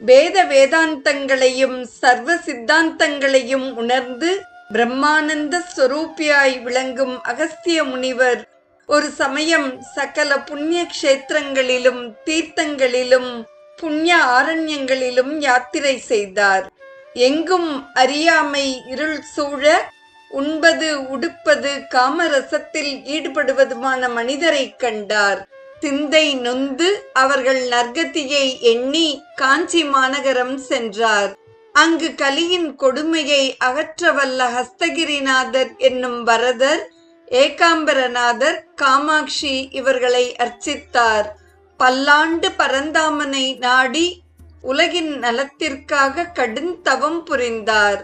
வேத வேதாந்தங்களையும் சர்வ சித்தாந்தங்களையும் உணர்ந்து பிரம்மானந்த ஸ்வரூபியாய் விளங்கும் அகஸ்திய முனிவர் ஒரு சமயம் சகல புண்ணிய கஷேத்திரங்களிலும் தீர்த்தங்களிலும் புண்ணிய ஆரண்யங்களிலும் யாத்திரை செய்தார். எங்கும் அறியாமை இருள் சூழ உண்பது உடுப்பது காமரசத்தில் ஈடுபடுவதுமான மனிதரைக் கண்டார். சிந்தை நொந்து அவர்கள் நர்கத்தியை எண்ணி காஞ்சி மாநகரம் சென்றார். அங்கு கலியின் கொடுமையை அகற்றவல்ல ஹஸ்தகிரிநாதர் என்னும் வரதர் ஏகாம்பரநாதர் காமாட்சி இவர்களை அர்ச்சித்தார். பல்லாண்டு பரந்தாமனை நாடி உலகின் நலத்திற்காக கடுந்தவம் புரிந்தார்.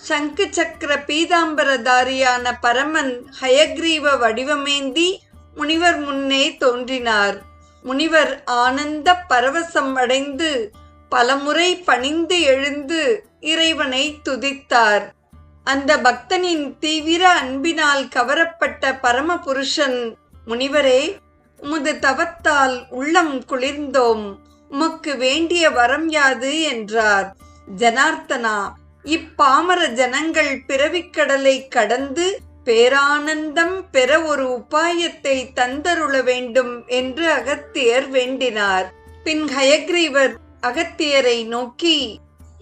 சங்கு சக்கர பீதாம்பரதாரியான பரமன் ஹயக்ரீவ வடிவமேந்தி முனிவர் முன்னே தோன்றினார். முனிவர் ஆனந்த பரவசம் அடைந்து பலமுறை பணிந்து எழுந்து இறைவனை துதித்தார். அந்த பக்தனின் தீவிர அன்பினால் கவரப்பட்ட பரமபுருஷன் முனிவரே உமது தவத்தால் உள்ளம் குளிர்ந்தோம். உமக்கு வேண்டிய வரம் யாது என்றார். ஜனார்த்தனா இப்பாமர ஜனங்கள் பிறவிக்கடலை கடந்து பேரானந்தம் பெற ஒரு உபாயத்தை தந்தருள வேண்டும் என்று அகத்தியர் வேண்டினார். பின் ஹயக்ரீவர் அகத்தியரை நோக்கி